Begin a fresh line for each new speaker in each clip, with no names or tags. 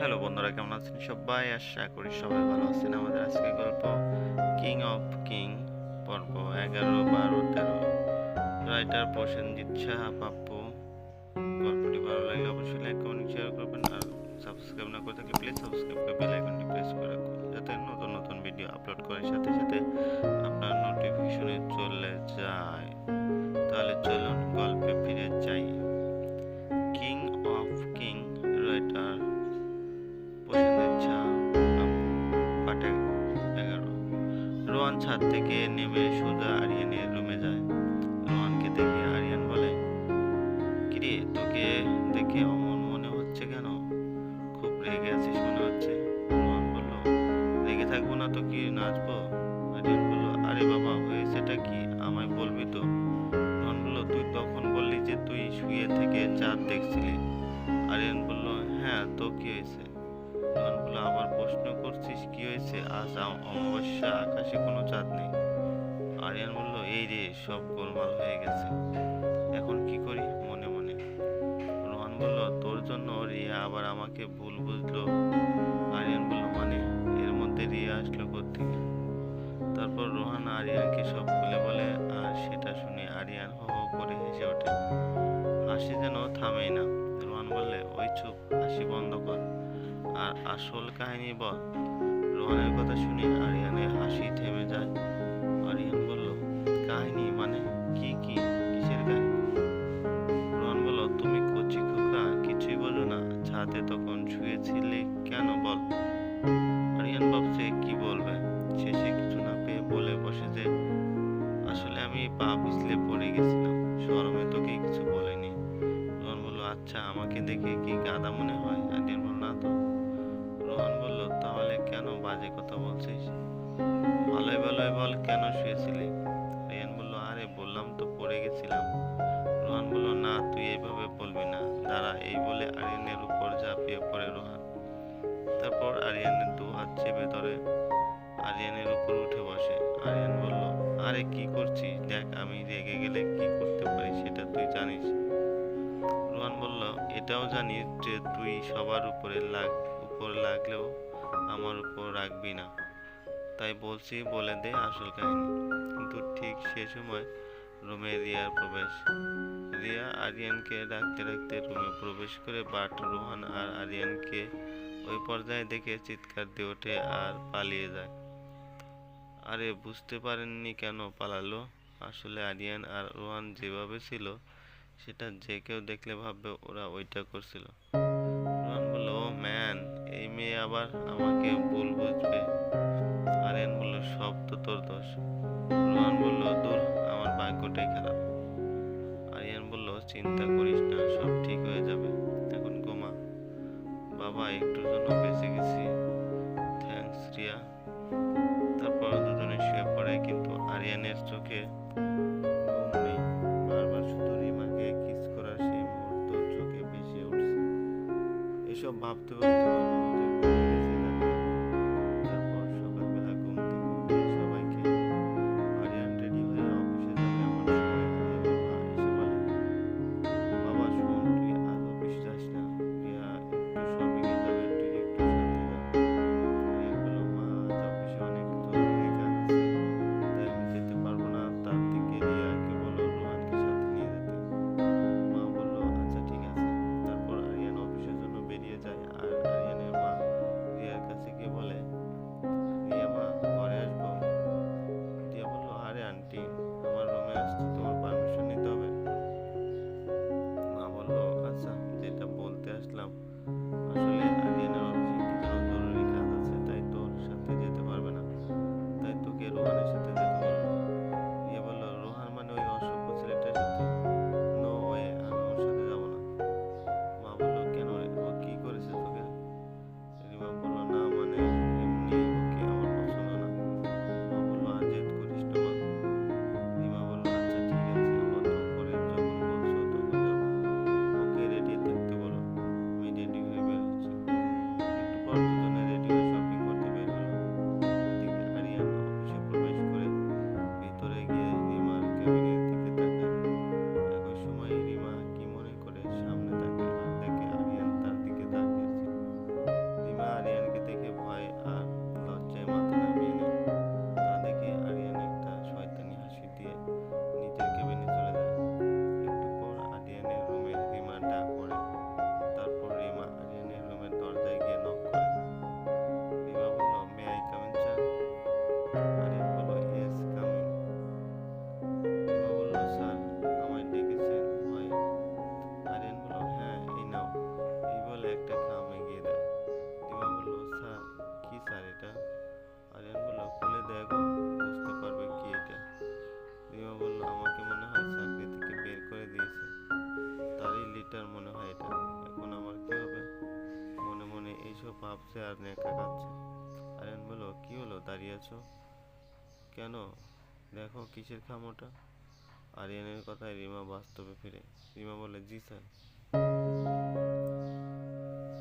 Hello বন্ধুরা, কেমন আছেন সবাই? আশা করি সবাই ভালো আছেন। আমাদের আজকে গল্প কিং অফ কিং পর্ব এগারো, বারো, তেরো। রাইটার প্রসেনজিৎ সাহা, পাপ্পু। গল্পটি ভালো লাগলে অবশ্যই লাইক কমেন্ট শেয়ার করবেন। আর সাবস্ক্রাইব না করে থাকলে প্লিজ সাবস্ক্রাইব করে বেল আইকনটি প্রেস করে রাখুন, যাতে নতুন নতুন ভিডিও আপলোড করার সাথে সাথে আপনার নোটিফিকেশনে চলে যায়। তাহলে চলুন গল্পে ফিরে যাই। ছাদ থেকে নেমে সোজা আরিয়ানের আসলো কোত্থেকে? তারপর রোহান আরিয়ানকে সব খুলে বলে, আর সেটা শুনে আরিয়ান হো হো করে হেসে ওঠে। হাসি যেন থামেই না। রোহান বললে, ওই চুপ, হাসি বন্ধ কর। আর আসল কাহিনী বল। রোহানের কথা শুনে আরিয়ানের হাসি থেমে যায়। সবার উপরে লাগ, উপর লাগলেও আমার উপর রাখবি না। তাই বলছি, বলে দে আসল কাহিনী। কিন্তু ঠিক সে সময় রুমে রিয়ার প্রবেশ। রিয়া আরিয়ানকে ডাকতে ডাকতে রুমে প্রবেশ করে বাট, রোহান আর আরিয়ানকে ওই পর্যায়ে দেখে চিৎকার দিয়ে ওঠে আর পালিয়ে যায়। আরে, বুঝতে পারেননি কেন পালালো? আসলে আরিয়ান আর রোহান যেভাবে ছিল, সেটা যে কেউ দেখলে ভাববে ওরা ওইটা করছিল। মেয়ে আবার আমাকে ভুল বুঝবে। আরিয়ান বলল, সব তো তোর দোষ। রোহান বলল, দূর, আমার ভাগ্যটাই খারাপ। আরিয়ান বলল, চিন্তা করিস না, সব ঠিক হয়ে যাবে। এখন ঘুমা। বাবা, একটুর জন্য বেঁচে গেছি। থ্যাংকস রিয়া। তারপর দুজনে শুয়ে পড়ে, কিন্তু আরিয়ানের চোখে বারবার করার চোখে উঠছে। এসব ভাবতে ভাবতে ভাবছে আর নেকা কাঁদছে আরিয়ান বলল, কি হলো? দাঁড়িয়ে আছো? কেন? দেখো কিসের খামোটা? আরিয়ানের কথায় রিমা বাস্তবে ফিরে। রিমা বলে জি স্যার।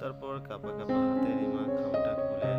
তারপর কাপা কাপা হাতে রিমা খামটা খুলে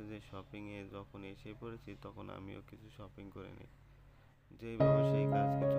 হচ্ছে যে শপিংয়ে যখন এসে পড়েছি, তখন আমিও কিছু শপিং করে নিই। যেভাবে সেই কাজ কিছু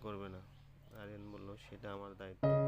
করবে না। আরিয়ান বলল সেটা আমার দায়িত্ব।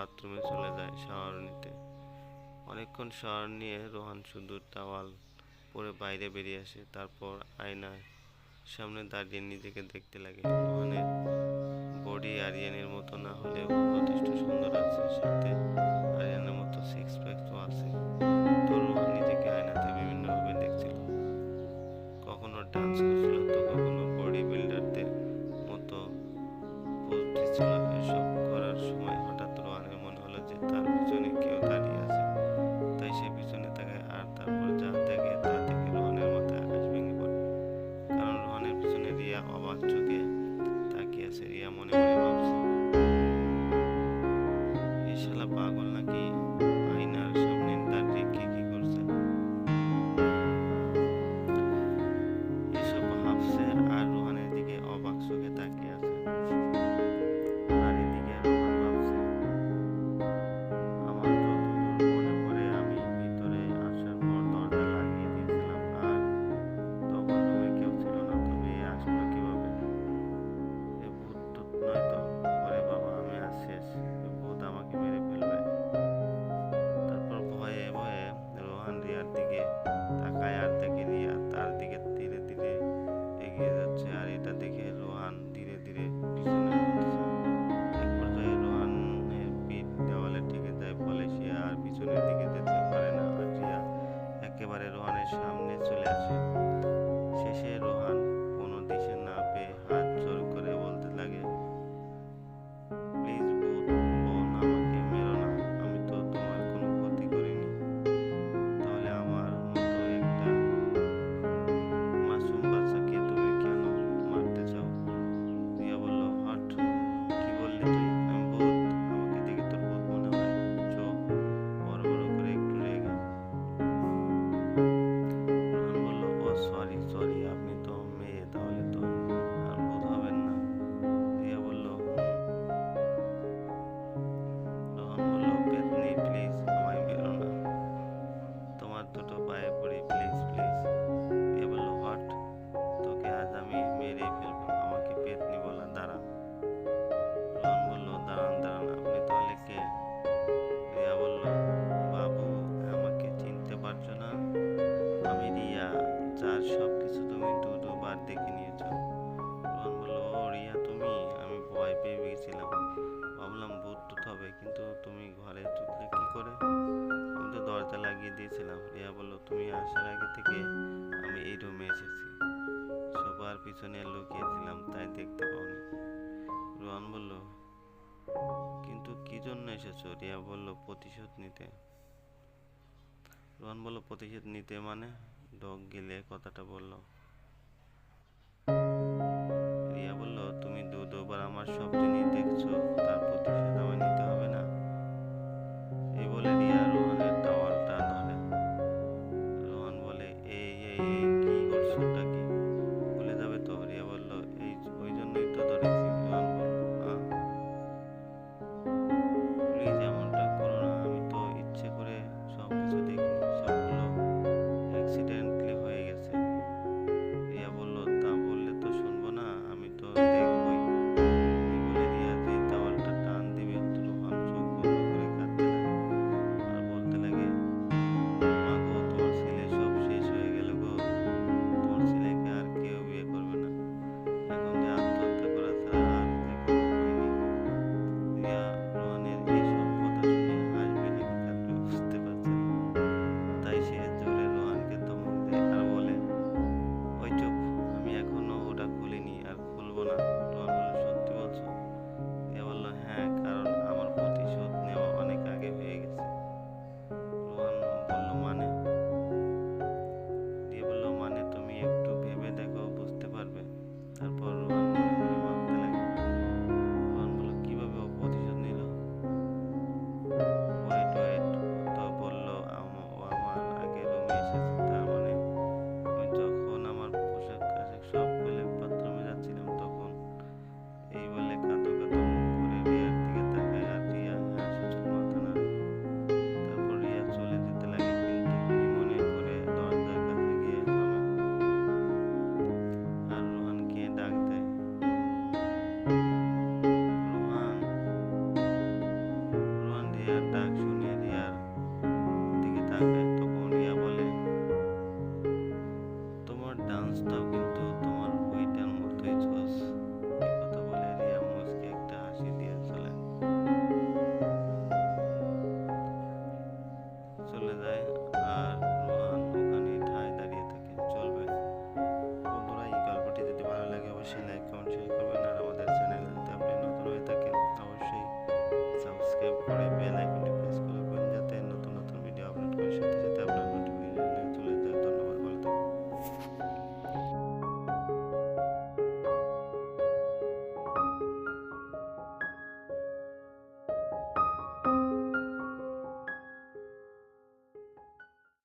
বাথরুমে চলে যায় শাওয়ার নিতে। অনেকক্ষণ শাওয়ার নিয়ে রোহান শুধু টাওয়াল পরে বাইরে বেরিয়ে আসে, তারপর আয়নায় সামনে দাঁড়িয়ে নিজেকে দেখতে লাগে। রোহানের বডি আরিয়ানের মতো না হলেও যথেষ্ট সুন্দর আছে, সাথে আরিয়ানের মতো সিক্স প্যাকও আছে তো রোহানি পিছনে লুকিয়েছিলাম, তাই দেখতে পাওনি। রোহান বলল, কিন্তু কি জন্য এসেছ? রিয়া বলল, প্রতিশোধ নিতে। রোহান বলল, প্রতিশোধ নিতে মানে? ডগ গেলে কথাটা বলল। রিয়া বলল, তুমি দু দুবার আমার সব জিনিস দেখছ, তারপর